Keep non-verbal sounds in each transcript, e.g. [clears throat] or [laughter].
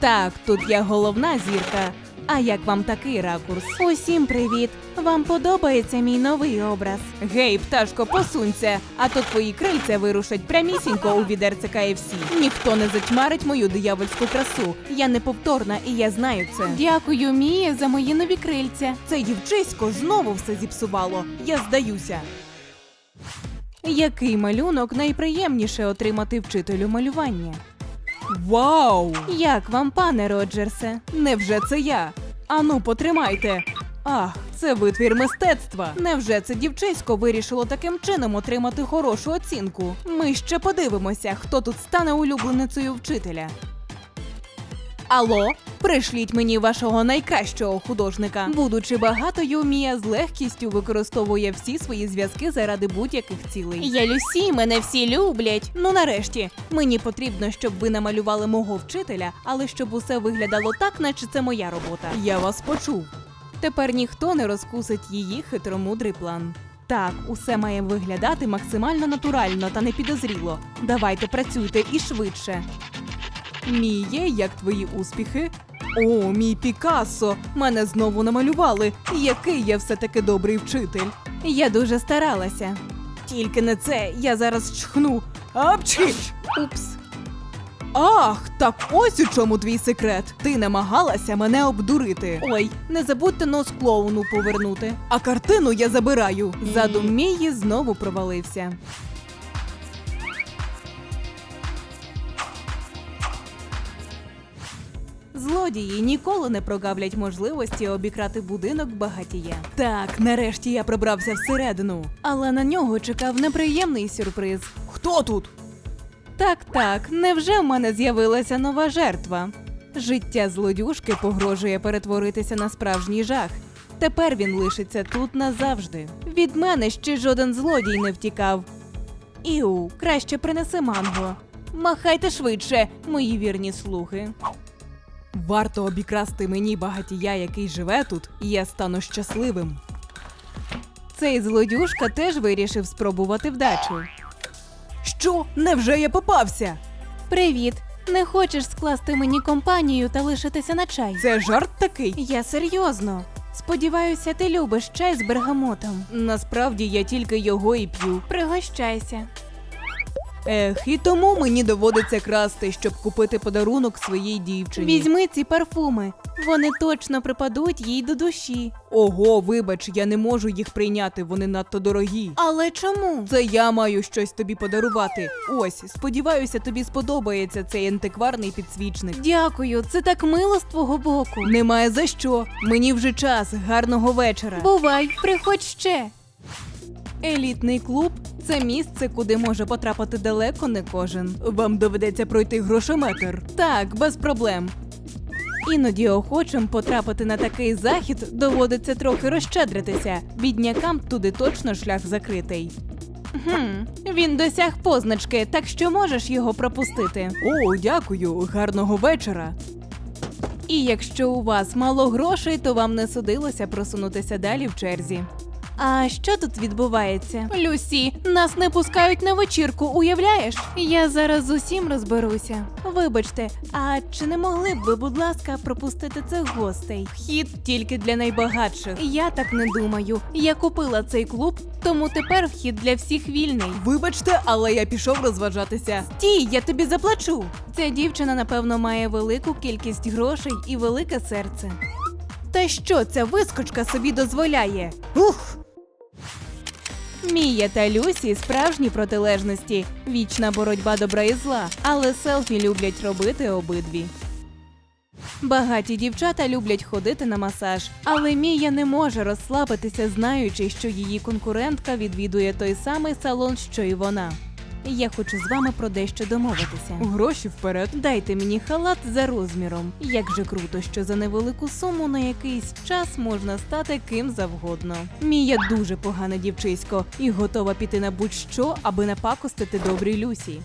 Так, тут я головна зірка. А як вам такий ракурс? Усім привіт! Вам подобається мій новий образ? Гей, пташко, посунься, а то твої крильця вирушать прямісінько у відерце KFC. Ніхто не затьмарить мою диявольську красу. Я неповторна і я знаю це. Дякую, Мія, за мої нові крильця. Це дівчисько знову все зіпсувало. Я здаюся. Який малюнок найприємніше отримати вчителю малювання? Вау! Як вам, пане Роджерсе? Невже це я? Ану, потримайте. Ах, це витвір мистецтва. Невже це дівчисько вирішило таким чином отримати хорошу оцінку? Ми ще подивимося, хто тут стане улюбленицею вчителя. Алло, пришліть мені вашого найкращого художника. Будучи багатою, Мія з легкістю використовує всі свої зв'язки заради будь-яких цілей. Я Люсі, мене всі люблять. Ну нарешті, мені потрібно, щоб ви намалювали мого вчителя, але щоб усе виглядало так, наче це моя робота. Я вас почув. Тепер ніхто не розкусить її хитромудрий план. Так, усе має виглядати максимально натурально та непідозріло. Давайте працюйте і швидше. Міє, як твої успіхи? О, мій Пікассо! Мене знову намалювали. Який я все-таки добрий вчитель. Я дуже старалася. Тільки не це, я зараз чхну. Апчхі! Упс. Ах, так ось у чому твій секрет. Ти намагалася мене обдурити. Ой, не забудьте нос клоуну повернути. А картину я забираю. Задум Мії знову провалився. Злодії ніколи не прогавлять можливості обікрати будинок багатія. Так, нарешті я пробрався всередину, але на нього чекав неприємний сюрприз. Хто тут? Так, так, невже в мене з'явилася нова жертва? Життя злодюшки погрожує перетворитися на справжній жах. Тепер він лишиться тут назавжди. Від мене ще жоден злодій не втікав. Іу, краще принеси манго. Махайте швидше, мої вірні слуги. Варто обікрасти мені багатія, який живе тут, і я стану щасливим. Цей злодюшка теж вирішив спробувати вдачу. Що? Невже я попався? Привіт. Не хочеш скласти мені компанію та лишитися на чай? Це жарт такий? Я серйозно. Сподіваюся, ти любиш чай з бергамотом. Насправді я тільки його і п'ю. Пригощайся. Ех, і тому мені доводиться красти, щоб купити подарунок своїй дівчині. Візьми ці парфуми. Вони точно припадуть їй до душі. Ого, вибач, я не можу їх прийняти, вони надто дорогі. Але чому? Це я маю щось тобі подарувати. Ось, сподіваюся, тобі сподобається цей антикварний підсвічник. Дякую, це так мило з твого боку. Немає за що. Мені вже час. Гарного вечора. Бувай, приходь ще. Елітний клуб це місце, куди може потрапити далеко не кожен. Вам доведеться пройти грошометр. Так, без проблем. Іноді охочим потрапити на такий захід доводиться трохи розщедритися. Біднякам туди точно шлях закритий. Хм, він досяг позначки, так що можеш його пропустити. О, дякую, гарного вечора. І якщо у вас мало грошей, то вам не судилося просунутися далі в черзі. А що тут відбувається? Люсі, нас не пускають на вечірку, уявляєш? Я зараз з усім розберуся. Вибачте, а чи не могли б ви, будь ласка, пропустити цих гостей? Вхід тільки для найбагатших. Я так не думаю. Я купила цей клуб, тому тепер вхід для всіх вільний. Вибачте, але я пішов розважатися. Стій, я тобі заплачу. Ця дівчина, напевно, має велику кількість грошей і велике серце. Та що ця вискочка собі дозволяє? Ух! Мія та Люсі справжні протилежності, вічна боротьба добра і зла, але селфі люблять робити обидві. Багаті дівчата люблять ходити на масаж, але Мія не може розслабитися, знаючи, що її конкурентка відвідує той самий салон, що й вона. Я хочу з вами про дещо домовитися. Гроші вперед. Дайте мені халат за розміром. Як же круто, що за невелику суму на якийсь час можна стати ким завгодно. Мія дуже погане дівчисько і готова піти на будь-що, аби напакостити добрій Люсі.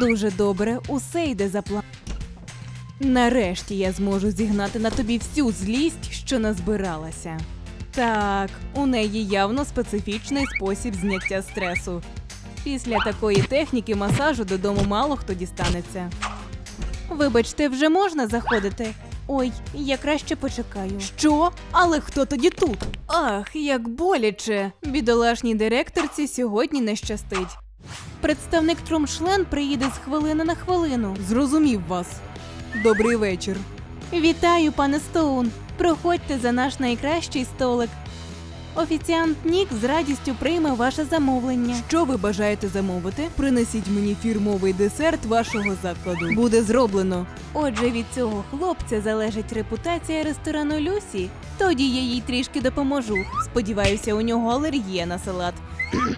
Дуже добре, усе йде за планом. Нарешті я зможу зігнати на тобі всю злість, що назбиралася. Так, у неї явно специфічний спосіб зняття стресу. Після такої техніки масажу додому мало хто дістанеться. Вибачте, вже можна заходити? Ой, я краще почекаю. Що? Але хто тоді тут? Ах, як боляче. Бідолашній директорці сьогодні не щастить. Представник Трумшлен приїде з хвилини на хвилину. Зрозумів вас. Добрий вечір. Вітаю, пане Стоун. Проходьте за наш найкращий столик. Офіціант Нік з радістю прийме ваше замовлення. Що ви бажаєте замовити? Принесіть мені фірмовий десерт вашого закладу. Буде зроблено. Отже, від цього хлопця залежить репутація ресторану Люсі. Тоді я їй трішки допоможу. Сподіваюся, у нього алергія на салат.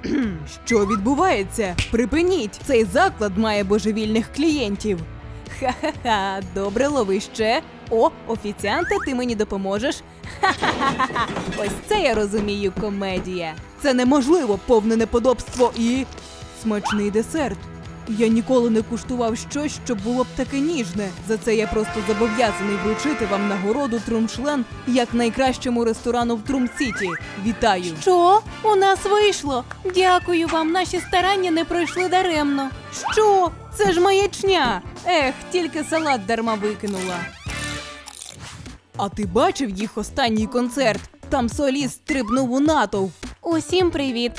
[clears throat] Що відбувається? Припиніть! Цей заклад має божевільних клієнтів. Ха-ха-ха, добре лови ще. О, офіціанте, ти мені допоможеш. [laughs] Ось це я розумію комедія. Це неможливо, повне неподобство і смачний десерт. Я ніколи не куштував щось, що було б таке ніжне. За це я просто зобов'язаний вручити вам нагороду Трумшлен як найкращому ресторану в Трум-Сіті. Вітаю! Що? У нас вийшло. Дякую вам, наші старання не пройшли даремно. Що? Це ж маячня. Ех, тільки салат дарма викинула. А ти бачив їх останній концерт? Там соліст стрибнув у натовп. Усім привіт!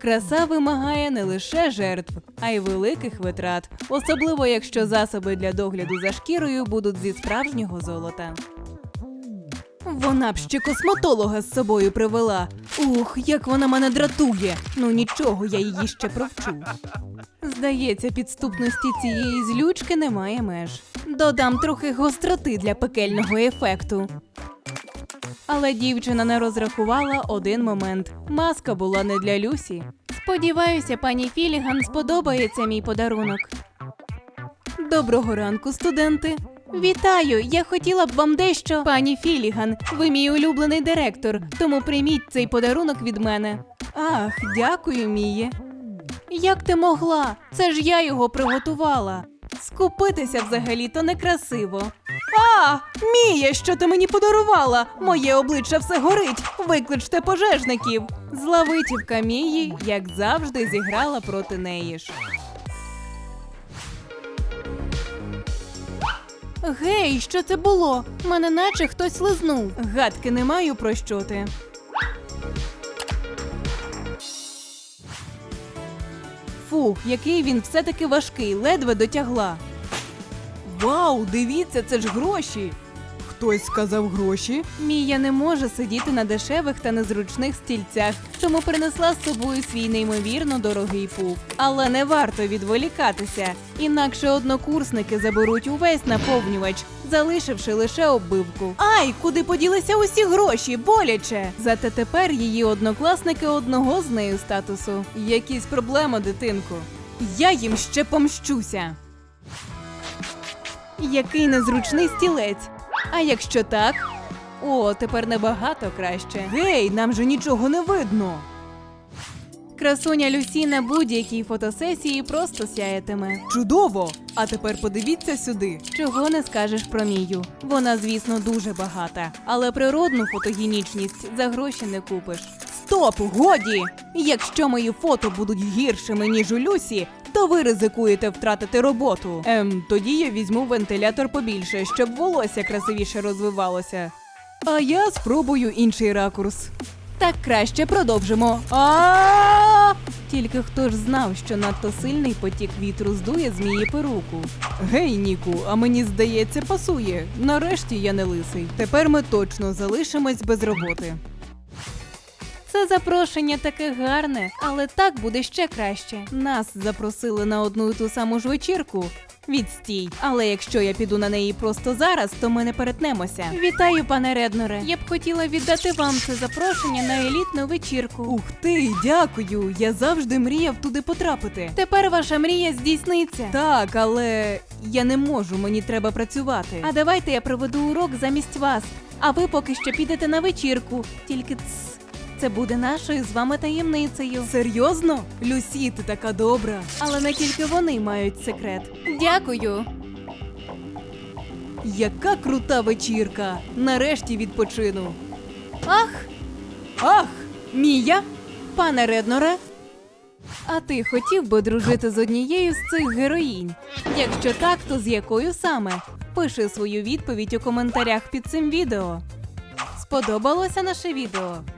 Краса вимагає не лише жертв, а й великих витрат, особливо якщо засоби для догляду за шкірою будуть зі справжнього золота. Вона б ще косметолога з собою привела. Ух, як вона мене дратує. Ну нічого, я її ще провчу. Здається, підступності цієї злючки немає меж. Додам трохи гостроти для пекельного ефекту. Але дівчина не розрахувала один момент. Маска була не для Люсі. Сподіваюся, пані Філіган сподобається мій подарунок. Доброго ранку, студенти. Вітаю! Я хотіла б вам дещо. Пані Філіган, ви мій улюблений директор, тому прийміть цей подарунок від мене. Ах, дякую, Міє. Як ти могла? Це ж я його приготувала. Скупитися взагалі то некрасиво. А, Мія, що ти мені подарувала? Моє обличчя все горить. Викличте пожежників. Зла витівка Мії, як завжди, зіграла проти неї ж. Гей, що це було? Мене наче хтось лизнув. Гадки не маю про що ти. Фух, який він все-таки важкий, ледве дотягла. Вау, дивіться, це ж гроші. Хтось сказав гроші? Мія не може сидіти на дешевих та незручних стільцях, тому принесла з собою свій неймовірно дорогий пуф. Але не варто відволікатися, інакше однокурсники заберуть увесь наповнювач, залишивши лише оббивку. Ай, куди поділися усі гроші, боляче! Зате тепер її однокласники одного з нею статусу. Якісь проблеми, дитинку. Я їм ще помщуся. Який незручний стілець. А якщо так? О, тепер набагато краще. Гей, нам же нічого не видно. Красуня Люсі на будь-якій фотосесії просто сяятиме. Чудово! А тепер подивіться сюди. Чого не скажеш про Мію? Вона, звісно, дуже багата, але природну фотогенічність за гроші не купиш. Стоп, годі! Якщо мої фото будуть гіршими, ніж у Люсі, то ви ризикуєте втратити роботу. Ем, тоді я візьму вентилятор побільше, щоб волосся красивіше розвивалося. А я спробую інший ракурс. Так краще продовжимо. Тільки хто ж знав, що надто сильний потік вітру здує змії перуку. Гей, Ніку, а мені здається, пасує. Нарешті я не лисий. Тепер ми точно залишимось без роботи. Це запрошення таке гарне, але так буде ще краще. Нас запросили на одну і ту саму ж вечірку. Відстій. Але якщо я піду на неї просто зараз, то ми не перетнемося. Вітаю, пане Редноре. Я б хотіла віддати вам це запрошення на елітну вечірку. Ух ти, дякую. Я завжди мріяв туди потрапити. Тепер ваша мрія здійсниться. Так, але я не можу, мені треба працювати. А давайте я проведу урок замість вас. А ви поки що підете на вечірку. Тільки цс. Це буде нашою з вами таємницею. Серйозно? Люсі, ти така добра. Але не тільки вони мають секрет. Дякую. Яка крута вечірка! Нарешті відпочину. Ах! Ах! Мія? Пане Редноре? А ти хотів би дружити з однією з цих героїнь? Якщо так, то з якою саме? Пиши свою відповідь у коментарях під цим відео. Сподобалося наше відео?